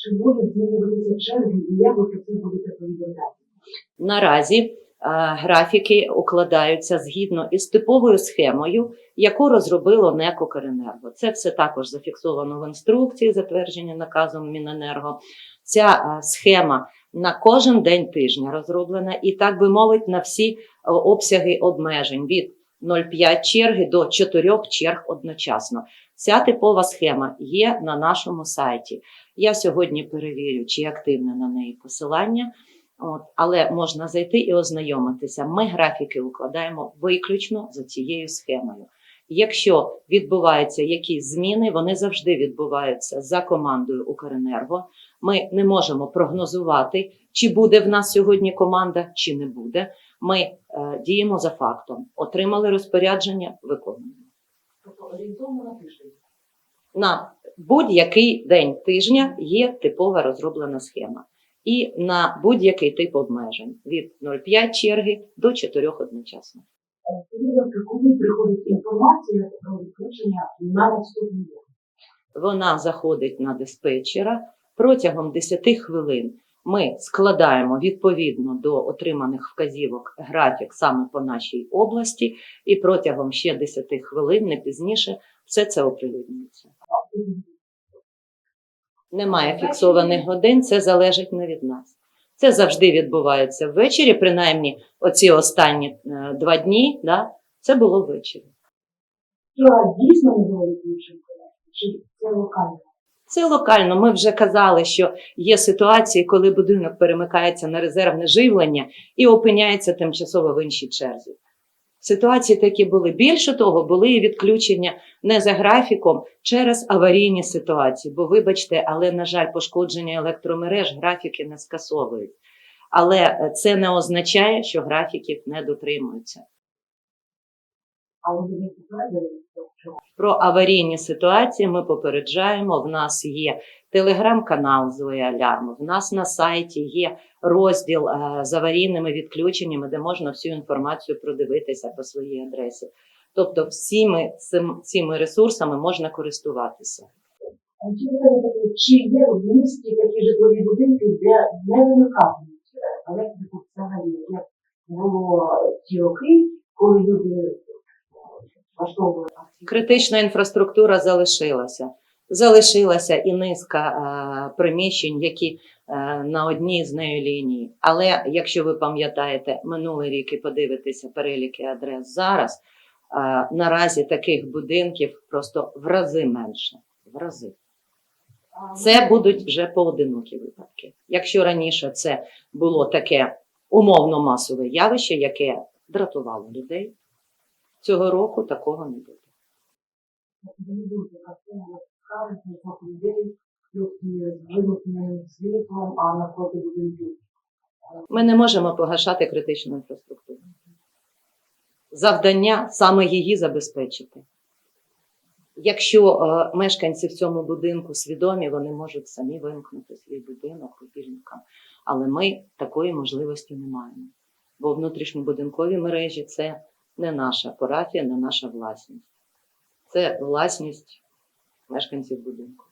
Чи можуть змінюватися черги і як ви про це будете повідомляти? Наразі е, графіки укладаються згідно із типовою схемою, яку розробило НЕК «Укренерго». Це все також зафіксовано в інструкції, затверджені наказом Міненерго. Ця е, схема на кожен день тижня розроблена і, так би мовити, на всі е, обсяги обмежень від 0,5 черги до 4 черг одночасно. Ця типова схема є на нашому сайті. Я сьогодні перевірю, чи активне на неї посилання. От, але можна зайти і ознайомитися. Ми графіки укладаємо виключно за цією схемою. Якщо відбуваються якісь зміни, вони завжди відбуваються за командою Укренерго. Ми не можемо прогнозувати, чи буде в нас сьогодні команда, чи не буде. Ми е, діємо за фактом. Отримали розпорядження, виконуємо. Тобто орієнтовно на тиждень. На будь-який день тижня є типова розроблена схема. І на будь-який тип обмежень від 0,5 черги до 4 одночасно. Е, коли приходить інформація про відключення на наступний день? Вона заходить на диспетчера протягом 10 хвилин. Ми складаємо відповідно до отриманих вказівок графік саме по нашій області, і протягом ще 10 хвилин, не пізніше, все це оприлюднюється. Немає фіксованих годин, це залежить не від нас. Це завжди відбувається ввечері, принаймні оці останні е, два дні, да, це було ввечері. Дійсно не було відключення? Чи це локально? Це локально. Ми вже казали, що є ситуації, коли будинок перемикається на резервне живлення і опиняється тимчасово в іншій черзі. Ситуації такі були. Більше того, були і відключення не за графіком через аварійні ситуації. Бо, вибачте, але, на жаль, пошкодження електромереж графіки не скасовують. Але е, це не означає, що графіків не дотримуються. Але ви не підтвердили, що Про аварійні ситуації ми попереджаємо. В нас є телеграм-канал Зоя Алярм. В нас на сайті є розділ е, з аварійними відключеннями, де можна всю інформацію продивитися по своїй адресі. Тобто, всіми цими ресурсами можна користуватися. Чи є в місті такі житлові будинки, де не виникатимуть електрику взагалі, як було ті роки, коли люди е? Критична інфраструктура залишилася. Залишилася і низка е, приміщень, які е, на одній з нею лінії. Але якщо ви пам'ятаєте минулий рік і подивитеся переліки адрес зараз, е, наразі таких будинків просто в рази менше. В рази. Це будуть вже поодинокі випадки. Якщо раніше це було таке умовно масове явище, яке дратувало людей, цього року такого не буде. Ми не можемо погашати критичну інфраструктуру. Завдання саме її забезпечити. Якщо е, мешканці в цьому будинку свідомі, вони можуть самі вимкнути свій будинок рубільникам. Але ми такої можливості не маємо. Бо внутрішньобудинкові мережі це не наша парафія, не наша власність. Це власність мешканців будинку.